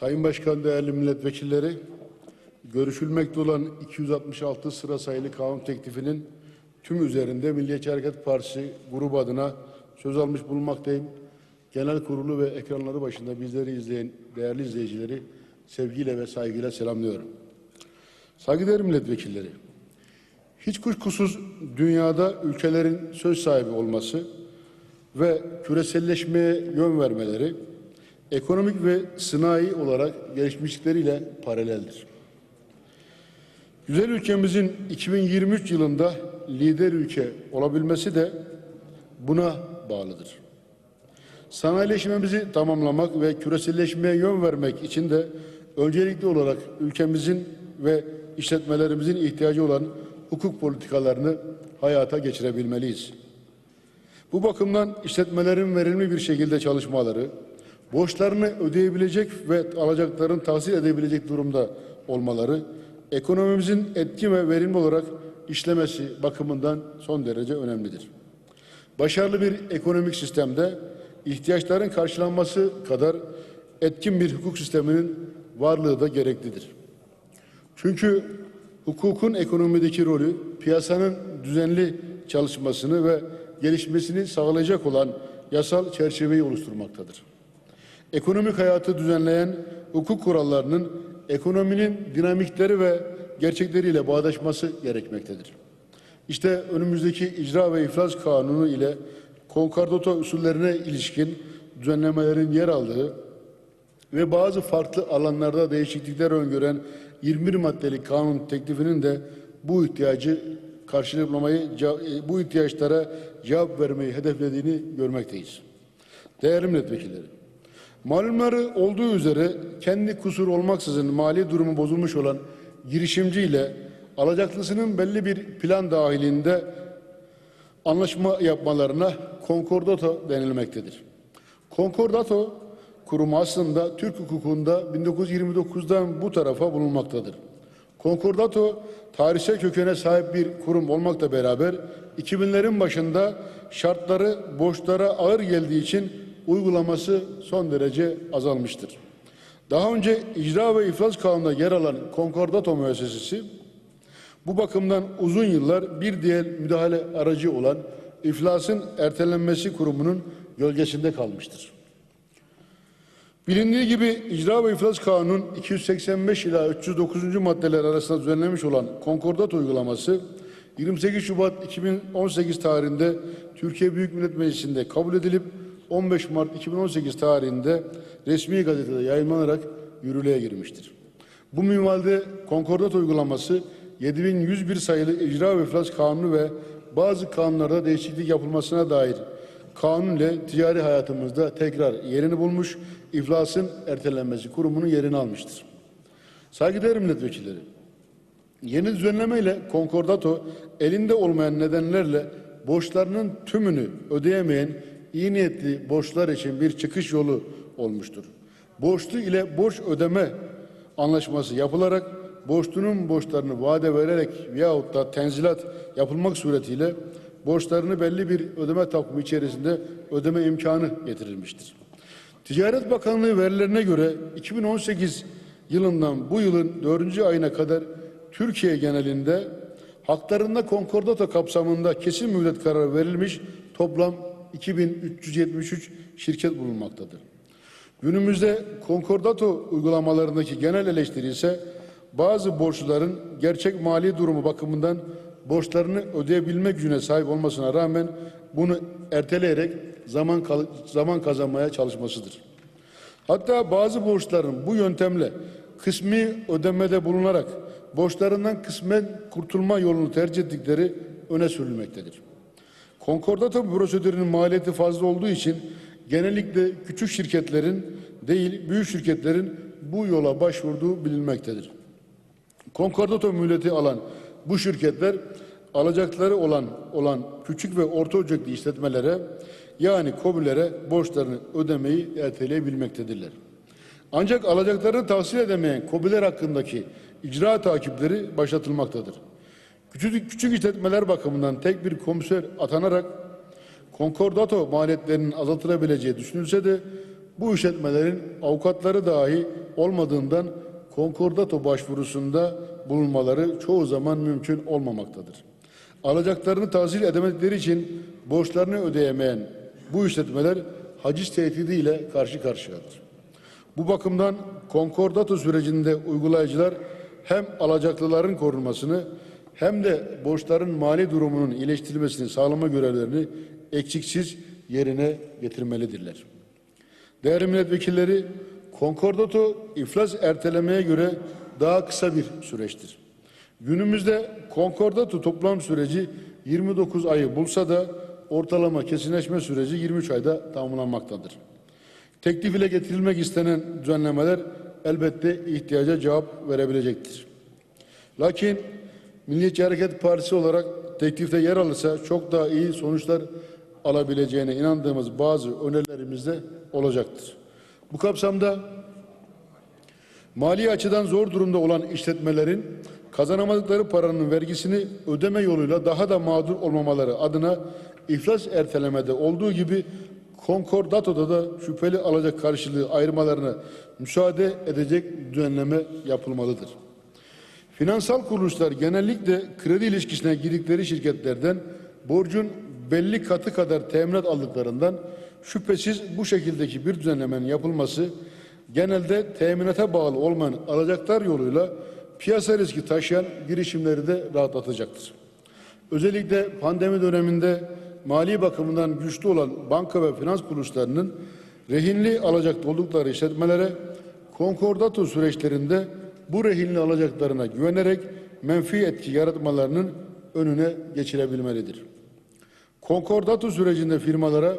Sayın Başkan, değerli milletvekilleri, görüşülmekte olan 266 sıra sayılı kanun teklifinin tüm üzerinde Milliyetçi Hareket Partisi grubu adına söz almış bulunmaktayım. Genel kurulu ve ekranları başında bizleri izleyen değerli izleyicileri sevgiyle ve saygıyla selamlıyorum. Saygıdeğer milletvekilleri, hiç kuşkusuz dünyada ülkelerin söz sahibi olması ve küreselleşmeye yön vermeleri ekonomik ve sınai olarak gelişmişlikleriyle paraleldir. Güzel ülkemizin 2023 yılında lider ülke olabilmesi de buna bağlıdır. Sanayileşmemizi tamamlamak ve küreselleşmeye yön vermek için de öncelikli olarak ülkemizin ve işletmelerimizin ihtiyacı olan hukuk politikalarını hayata geçirebilmeliyiz. Bu bakımdan işletmelerin verimli bir şekilde çalışmaları, borçlarını ödeyebilecek ve alacaklarını tahsil edebilecek durumda olmaları, ekonomimizin etkin ve verimli olarak işlemesi bakımından son derece önemlidir. Başarılı bir ekonomik sistemde ihtiyaçların karşılanması kadar etkin bir hukuk sisteminin varlığı da gereklidir. Çünkü hukukun ekonomideki rolü piyasanın düzenli çalışmasını ve gelişmesini sağlayacak olan yasal çerçeveyi oluşturmaktadır. Ekonomik hayatı düzenleyen hukuk kurallarının ekonominin dinamikleri ve gerçekleriyle bağdaşması gerekmektedir. İşte önümüzdeki icra ve iflas kanunu ile konkordato usullerine ilişkin düzenlemelerin yer aldığı ve bazı farklı alanlarda değişiklikler öngören 21 maddelik kanun teklifinin de bu ihtiyacı karşılamayı, bu ihtiyaçlara cevap vermeyi hedeflediğini görmekteyiz. Değerli milletvekilleri, malumları olduğu üzere kendi kusur olmaksızın mali durumu bozulmuş olan girişimci ile alacaklısının belli bir plan dahilinde anlaşma yapmalarına konkordato denilmektedir. Konkordato kurumu aslında Türk hukukunda 1929'dan bu tarafa bulunmaktadır. Konkordato tarihsel kökene sahip bir kurum olmakla beraber 2000'lerin başında şartları borçlara ağır geldiği için uygulaması son derece azalmıştır. Daha önce icra ve iflas kanununda yer alan konkordato müessesesi bu bakımdan uzun yıllar bir diğer müdahale aracı olan iflasın ertelenmesi kurumunun gölgesinde kalmıştır. Bilindiği gibi icra ve iflas kanunun 285 ila 309. maddeler arasında düzenlenmiş olan konkordat uygulaması 28 Şubat 2018 tarihinde Türkiye Büyük Millet Meclisi'nde kabul edilip 15 Mart 2018 tarihinde resmi gazetede yayınlanarak yürürlüğe girmiştir. Bu minvalde konkordat uygulaması 7101 sayılı icra ve iflas kanunu ve bazı kanunlarda değişiklik yapılmasına dair kanun ile ticari hayatımızda tekrar yerini bulmuş, iflasın ertelenmesi kurumunun yerini almıştır. Saygıdeğer milletvekilleri, yeni düzenleme ile konkordato elinde olmayan nedenlerle borçlarının tümünü ödeyemeyen iyi niyetli borçlar için bir çıkış yolu olmuştur. Borçlu ile borç ödeme anlaşması yapılarak borçlunun borçlarını vade vererek veyahut da tenzilat yapılmak suretiyle borçlarını belli bir ödeme takvimi içerisinde ödeme imkanı getirilmiştir. Ticaret Bakanlığı verilerine göre 2018 yılından bu yılın 4. ayına kadar Türkiye genelinde haklarında konkordato kapsamında kesin mühlet kararı verilmiş toplam 2373 şirket bulunmaktadır. Günümüzde konkordato uygulamalarındaki genel eleştiri ise bazı borçluların gerçek mali durumu bakımından borçlarını ödeyebilmek gücüne sahip olmasına rağmen bunu erteleyerek zaman zaman kazanmaya çalışmasıdır. Hatta bazı borçların bu yöntemle kısmi ödemede bulunarak borçlarından kısmen kurtulma yolunu tercih ettikleri öne sürülmektedir. Konkordato prosedürünün maliyeti fazla olduğu için genellikle küçük şirketlerin değil büyük şirketlerin bu yola başvurduğu bilinmektedir. Konkordato mühleti alan bu şirketler alacakları olan olan küçük ve orta ölçekli işletmelere yani KOBİ'lere borçlarını ödemeyi erteleyebilmektedirler. Ancak alacaklarını tahsil edemeyen KOBİ'ler hakkındaki icra takipleri başlatılmaktadır. Küçük, küçük işletmeler bakımından tek bir komiser atanarak konkordato maliyetlerinin azaltılabileceği düşünülse de bu işletmelerin avukatları dahi olmadığından konkordato başvurusunda bulunmaları çoğu zaman mümkün olmamaktadır. Alacaklarını tahsil edemedikleri için borçlarını ödeyemeyen bu işletmeler haciz tehdidiyle karşı karşıyadır. Bu bakımdan konkordato sürecinde uygulayıcılar hem alacaklıların korunmasını hem de borçların mali durumunun iyileştirilmesini sağlama görevlerini eksiksiz yerine getirmelidirler. Değerli milletvekilleri, konkordato iflas ertelemeye göre daha kısa bir süreçtir. Günümüzde konkordato toplam süreci 29 ayı bulsa da ortalama kesinleşme süreci 23 ayda tamamlanmaktadır. Teklif ile getirilmek istenen düzenlemeler elbette ihtiyaca cevap verebilecektir. Lakin Milliyetçi Hareket Partisi olarak teklifte yer alırsa çok daha iyi sonuçlar alabileceğine inandığımız bazı önerilerimiz de olacaktır. Bu kapsamda mali açıdan zor durumda olan işletmelerin kazanamadıkları paranın vergisini ödeme yoluyla daha da mağdur olmamaları adına iflas ertelemede olduğu gibi konkordatoda da şüpheli alacak karşılığı ayırmalarına müsaade edecek düzenleme yapılmalıdır. Finansal kuruluşlar genellikle kredi ilişkisine girdikleri şirketlerden borcun belli katı kadar teminat aldıklarından şüphesiz bu şekildeki bir düzenlemenin yapılması genelde teminata bağlı olmayan alacaklar yoluyla piyasa riski taşıyan girişimleri de rahatlatacaktır. Özellikle pandemi döneminde mali bakımından güçlü olan banka ve finans kuruluşlarının rehinli alacaklı oldukları işletmelere konkordato süreçlerinde bu rehinli alacaklarına güvenerek menfi etki yaratmalarının önüne geçilebilmelidir. Konkordato sürecinde firmalara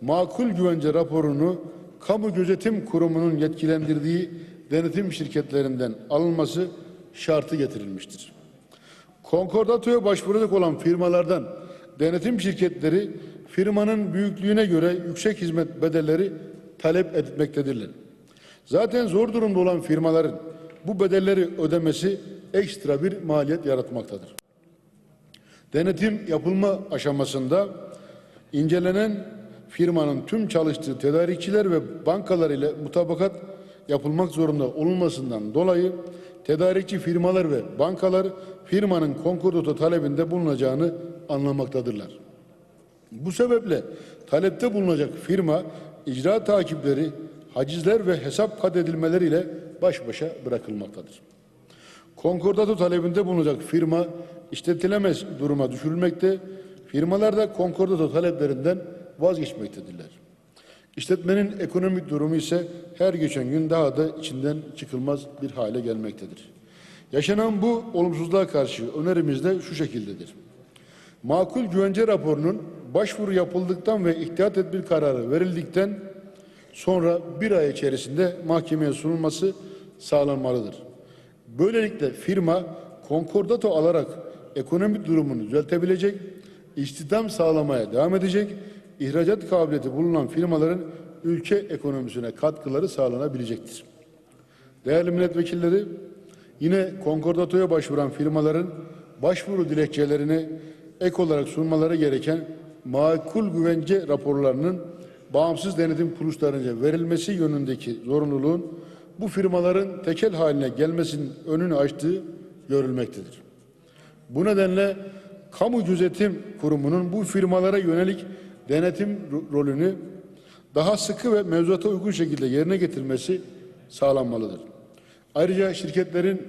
makul güvence raporunu kamu gözetim kurumunun yetkilendirdiği denetim şirketlerinden alınması şartı getirilmiştir. Konkordatoya başvuracak olan firmalardan denetim şirketleri firmanın büyüklüğüne göre yüksek hizmet bedelleri talep etmektedirler. Zaten zor durumda olan firmaların bu bedelleri ödemesi ekstra bir maliyet yaratmaktadır. Denetim yapılma aşamasında incelenen firmanın tüm çalıştığı tedarikçiler ve bankalar ile mutabakat yapılmak zorunda olunmasından dolayı tedarikçi firmalar ve bankalar firmanın konkordato talebinde bulunacağını anlamaktadırlar. Bu sebeple talepte bulunacak firma icra takipleri, hacizler ve hesap kaydedilmeleriyle baş başa bırakılmaktadır. Konkordato talebinde bulunacak firma işletilemez duruma düşürülmekte, firmalar da konkordato taleplerinden vazgeçmektedirler. İşletmenin ekonomik durumu ise her geçen gün daha da içinden çıkılmaz bir hale gelmektedir. Yaşanan bu olumsuzluğa karşı önerimiz de şu şekildedir. Makul güvence raporunun başvuru yapıldıktan ve ihtiyat tedbir kararı verildikten sonra bir ay içerisinde mahkemeye sunulması sağlanmalıdır. Böylelikle firma konkordato alarak ekonomik durumunu düzeltebilecek, istihdam sağlamaya devam edecek, ihracat kabiliyeti bulunan firmaların ülke ekonomisine katkıları sağlanabilecektir. Değerli milletvekilleri, yine konkordatoya başvuran firmaların başvuru dilekçelerini ek olarak sunmaları gereken makul güvence raporlarının bağımsız denetim kuruluşlarınca verilmesi yönündeki zorunluluğun bu firmaların tekel haline gelmesinin önünü açtığı görülmektedir. Bu nedenle kamu gözetim kurumunun bu firmalara yönelik denetim ro- rolünü daha sıkı ve mevzuata uygun şekilde yerine getirmesi sağlanmalıdır. Ayrıca şirketlerin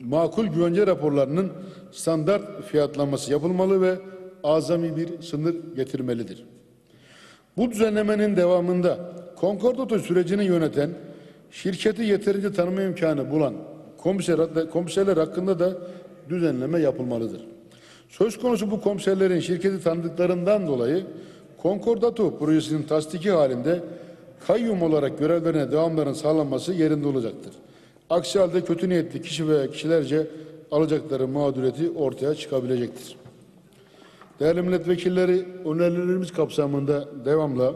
makul güvence raporlarının standart fiyatlanması yapılmalı ve azami bir sınır getirmelidir. Bu düzenlemenin devamında konkordato sürecini yöneten, şirketi yeterince tanıma imkanı bulan komiser, komiserler hakkında da düzenleme yapılmalıdır. Söz konusu bu komiserlerin şirketi tanıdıklarından dolayı konkordato projesinin tasdiki halinde kayyum olarak görevlerine devamların sağlanması yerinde olacaktır. Aksi halde kötü niyetli kişi veya kişilerce alacakları mağduriyeti ortaya çıkabilecektir. Değerli milletvekilleri, önerilerimiz kapsamında devamla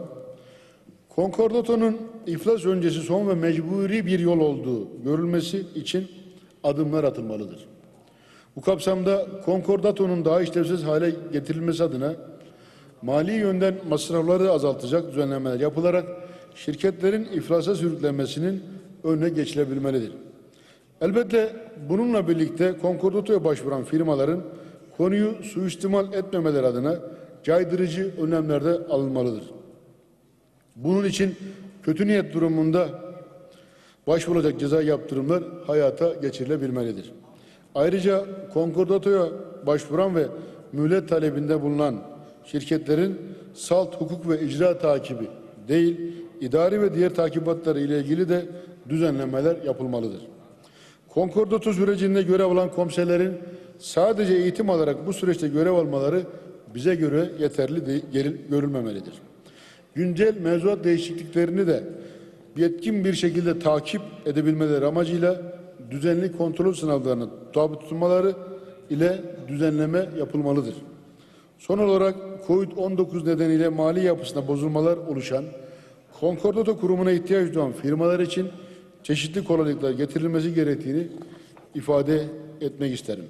Konkordato'nun iflas öncesi son ve mecburi bir yol olduğu görülmesi için adımlar atılmalıdır. Bu kapsamda Konkordato'nun daha işlevsiz hale getirilmesi adına mali yönden masrafları azaltacak düzenlemeler yapılarak şirketlerin iflasa sürüklenmesinin önüne geçilebilmelidir. Elbette bununla birlikte konkordatoya başvuran firmaların konuyu suistimal etmemeleri adına caydırıcı önlemlerde alınmalıdır. Bunun için kötü niyet durumunda başvurulacak ceza yaptırımlar hayata geçirilebilmelidir. Ayrıca konkordatoya başvuran ve mühlet talebinde bulunan şirketlerin salt hukuk ve icra takibi değil, idari ve diğer takibatları ile ilgili de düzenlemeler yapılmalıdır. Konkordato sürecinde görev alan komiserlerin sadece eğitim alarak bu süreçte görev almaları bize göre yeterli de, geri- görülmemelidir. Güncel mevzuat değişikliklerini de yetkin bir şekilde takip edebilmeleri amacıyla düzenli kontrol sınavlarına tabi tutulmaları ile düzenleme yapılmalıdır. Son olarak COVID-19 nedeniyle mali yapısında bozulmalar oluşan Konkordato kurumuna ihtiyaç duyan firmalar için çeşitli kolaylıklar getirilmesi gerektiğini ifade etmek isterim.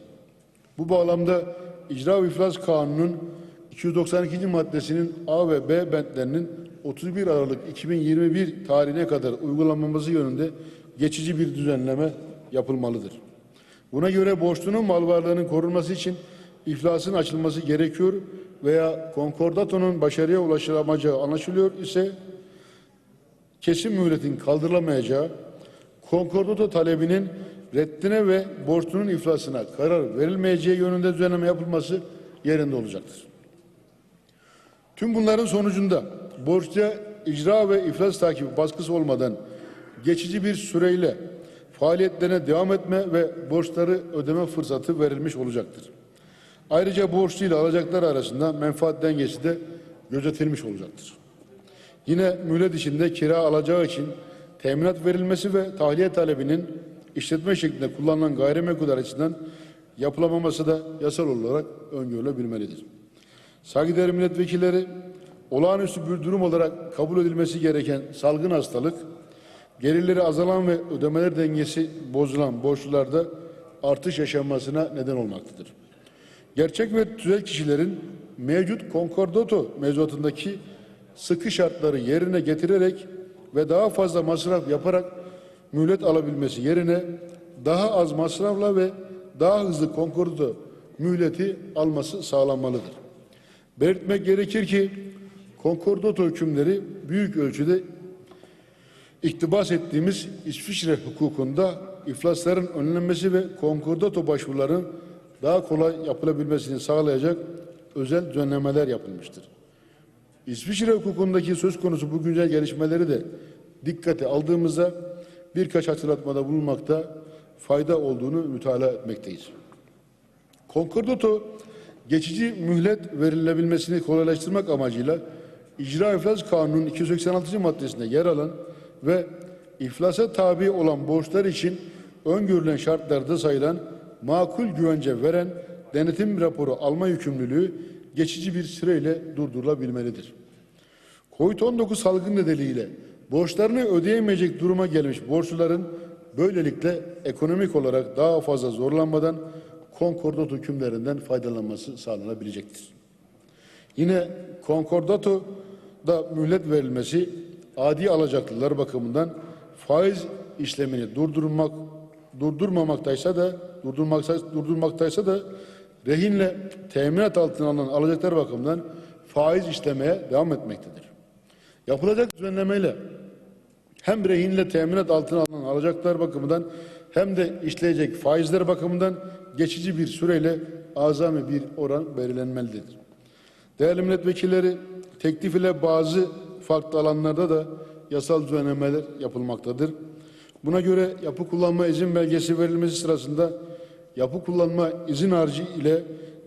Bu bağlamda İcra ve İflas Kanunu'nun 292. maddesinin A ve B bentlerinin 31 Aralık 2021 tarihine kadar uygulanmaması yönünde geçici bir düzenleme yapılmalıdır. Buna göre borçlunun mal varlığının korunması için iflasın açılması gerekiyor veya konkordatonun başarıya ulaşılamayacağı anlaşılıyor ise kesin mühletin kaldırılamayacağı, konkordato talebinin reddine ve borçlunun iflasına karar verilmeyeceği yönünde düzenleme yapılması yerinde olacaktır. Tüm bunların sonucunda borçluya icra ve iflas takibi baskısı olmadan geçici bir süreyle faaliyetlerine devam etme ve borçları ödeme fırsatı verilmiş olacaktır. Ayrıca borçlu ile alacaklar arasında menfaat dengesi de gözetilmiş olacaktır. Yine mühlet içinde kira alacağı için teminat verilmesi ve tahliye talebinin işletme şeklinde kullanılan gayrimenkul açısından yapılamaması da yasal olarak öngörülebilmelidir. Saygıdeğer milletvekilleri, olağanüstü bir durum olarak kabul edilmesi gereken salgın hastalık, gelirleri azalan ve ödemeler dengesi bozulan borçlularda artış yaşanmasına neden olmaktadır. Gerçek ve tüzel kişilerin mevcut konkordato mevzuatındaki sıkı şartları yerine getirerek ve daha fazla masraf yaparak mühlet alabilmesi yerine daha az masrafla ve daha hızlı konkordato mühleti alması sağlanmalıdır. Belirtmek gerekir ki konkordato hükümleri büyük ölçüde iktibas ettiğimiz İsviçre hukukunda iflasların önlenmesi ve konkordato başvuruların daha kolay yapılabilmesini sağlayacak özel düzenlemeler yapılmıştır. İsviçre hukukundaki söz konusu bu güncel gelişmeleri de dikkate aldığımızda birkaç hatırlatmada bulunmakta fayda olduğunu mütalaa etmekteyiz. Konkordato geçici mühlet verilebilmesini kolaylaştırmak amacıyla İcra İflas Kanunu'nun 286. maddesinde yer alan ve iflasa tabi olan borçlar için öngörülen şartlarda sayılan makul güvence veren denetim raporu alma yükümlülüğü geçici bir süreyle durdurulabilmelidir. Covid-19 salgın nedeniyle borçlarını ödeyemeyecek duruma gelmiş borçluların böylelikle ekonomik olarak daha fazla zorlanmadan konkordato hükümlerinden faydalanması sağlanabilecektir. Yine konkordato da mühlet verilmesi adi alacaklılar bakımından faiz işlemini durdurmak durdurmamaktaysa da durdurmaksa, durdurmaktaysa da rehinle teminat altına alınan alacaklar bakımından faiz işlemeye devam etmektedir. Yapılacak düzenlemeyle hem rehinle teminat altına alınan alacaklar bakımından hem de işleyecek faizler bakımından geçici bir süreyle azami bir oran belirlenmelidir. Değerli milletvekilleri, teklif ile bazı farklı alanlarda da yasal düzenlemeler yapılmaktadır. Buna göre yapı kullanma izin belgesi verilmesi sırasında yapı kullanma izin harcı ile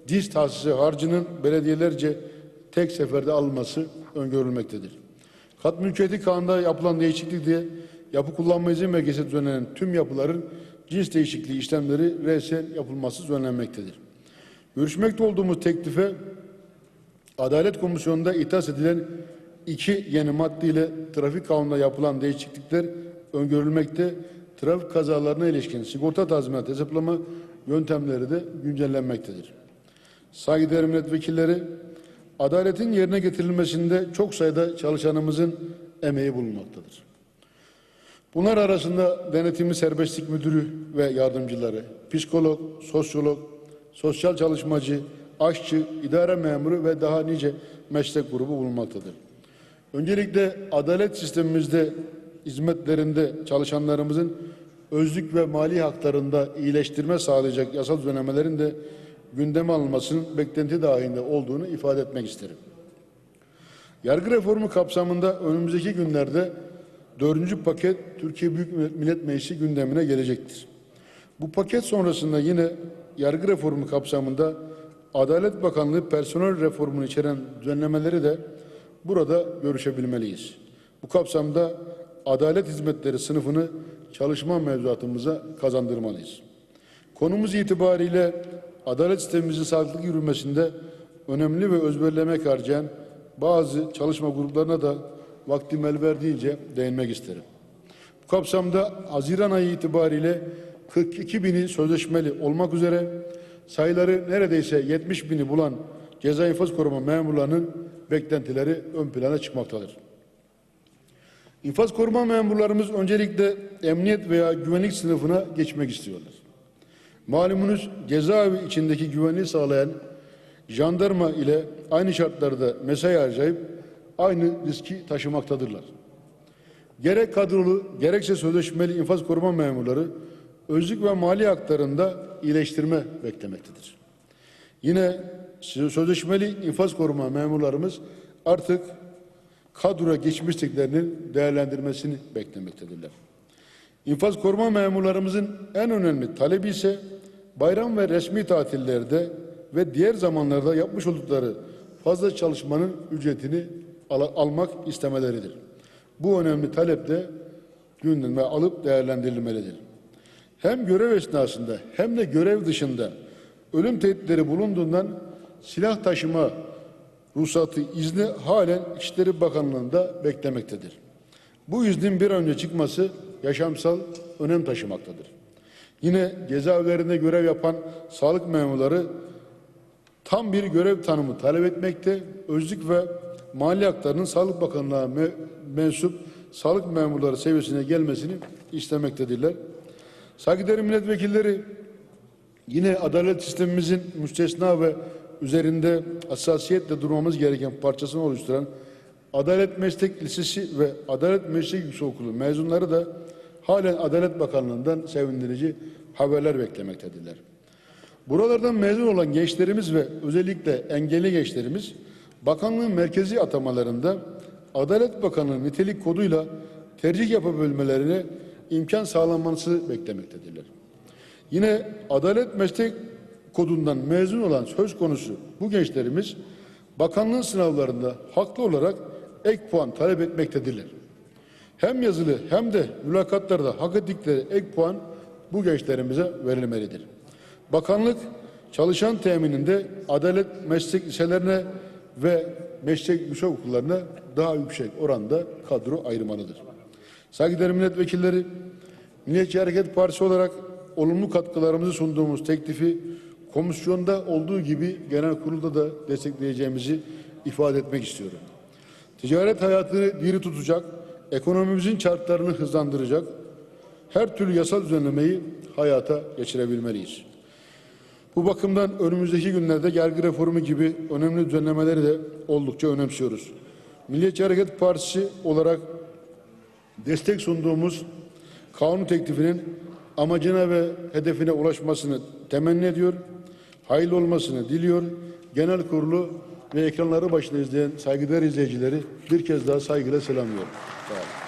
diz tahsisi harcının belediyelerce tek seferde alınması öngörülmektedir. Kat mülkiyeti kanunda yapılan değişiklik diye yapı kullanma izin belgesi düzenlenen tüm yapıların cins değişikliği işlemleri resen yapılması düzenlenmektedir. Görüşmekte olduğumuz teklife Adalet Komisyonu'nda ithas edilen iki yeni madde trafik kanununda yapılan değişiklikler öngörülmekte. Trafik kazalarına ilişkin sigorta tazminat hesaplama yöntemleri de güncellenmektedir. Saygıdeğer milletvekilleri, adaletin yerine getirilmesinde çok sayıda çalışanımızın emeği bulunmaktadır. Bunlar arasında denetimli serbestlik müdürü ve yardımcıları, psikolog, sosyolog, sosyal çalışmacı, aşçı, idare memuru ve daha nice meslek grubu bulunmaktadır. Öncelikle adalet sistemimizde hizmetlerinde çalışanlarımızın özlük ve mali haklarında iyileştirme sağlayacak yasal düzenlemelerin de gündeme alınmasının beklenti dahilinde olduğunu ifade etmek isterim. Yargı reformu kapsamında önümüzdeki günlerde dördüncü paket Türkiye Büyük Millet Meclisi gündemine gelecektir. Bu paket sonrasında yine yargı reformu kapsamında Adalet Bakanlığı personel reformunu içeren düzenlemeleri de burada görüşebilmeliyiz. Bu kapsamda adalet hizmetleri sınıfını çalışma mevzuatımıza kazandırmalıyız. Konumuz itibariyle adalet sistemimizin sağlıklı yürümesinde önemli ve özverlemek harcayan bazı çalışma gruplarına da vaktim el verdiğince değinmek isterim. Bu kapsamda Haziran ayı itibariyle 42 bini sözleşmeli olmak üzere sayıları neredeyse 70 bini bulan ceza infaz koruma memurlarının beklentileri ön plana çıkmaktadır. İnfaz koruma memurlarımız öncelikle emniyet veya güvenlik sınıfına geçmek istiyorlar. Malumunuz cezaevi içindeki güvenliği sağlayan jandarma ile aynı şartlarda mesai harcayıp aynı riski taşımaktadırlar. Gerek kadrolu gerekse sözleşmeli infaz koruma memurları özlük ve mali haklarında iyileştirme beklemektedir. Yine sözleşmeli infaz koruma memurlarımız artık kadroya geçmişliklerinin değerlendirmesini beklemektedirler. İnfaz koruma memurlarımızın en önemli talebi ise bayram ve resmi tatillerde ve diğer zamanlarda yapmış oldukları fazla çalışmanın ücretini al- almak istemeleridir. Bu önemli talep de gündeme alıp değerlendirilmelidir. Hem görev esnasında hem de görev dışında ölüm tehditleri bulunduğundan silah taşıma ruhsatı izni halen İçişleri Bakanlığı'nda beklemektedir. Bu iznin bir önce çıkması yaşamsal önem taşımaktadır. Yine cezaevlerinde görev yapan sağlık memurları tam bir görev tanımı talep etmekte, özlük ve mali haklarının Sağlık Bakanlığı'na me- mensup sağlık memurları seviyesine gelmesini istemektedirler. Saygıdeğer milletvekilleri yine adalet sistemimizin müstesna ve üzerinde hassasiyetle durmamız gereken parçasını oluşturan Adalet Meslek Lisesi ve Adalet Meslek Yüksekokulu mezunları da halen Adalet Bakanlığı'ndan sevindirici haberler beklemektedirler. Buralardan mezun olan gençlerimiz ve özellikle engelli gençlerimiz bakanlığın merkezi atamalarında Adalet Bakanlığı nitelik koduyla tercih yapabilmelerine imkan sağlanması beklemektedirler. Yine adalet meslek kodundan mezun olan söz konusu bu gençlerimiz bakanlığın sınavlarında haklı olarak ek puan talep etmektedirler. Hem yazılı hem de mülakatlarda hak ettikleri ek puan bu gençlerimize verilmelidir. Bakanlık çalışan temininde adalet meslek liselerine ve meslek yüksek okullarına daha yüksek oranda kadro ayırmalıdır. Saygıdeğer milletvekilleri, Milliyetçi Hareket Partisi olarak olumlu katkılarımızı sunduğumuz teklifi komisyonda olduğu gibi genel kurulda da destekleyeceğimizi ifade etmek istiyorum. Ticaret hayatını diri tutacak, ekonomimizin çarklarını hızlandıracak her türlü yasal düzenlemeyi hayata geçirebilmeliyiz. Bu bakımdan önümüzdeki günlerde yargı reformu gibi önemli düzenlemeleri de oldukça önemsiyoruz. Milliyetçi Hareket Partisi olarak destek sunduğumuz kanun teklifinin amacına ve hedefine ulaşmasını temenni ediyor. Hayırlı olmasını diliyor. Genel kurulu ve ekranları başında izleyen saygıdeğer izleyicileri bir kez daha saygıyla selamlıyorum. Sağ olun.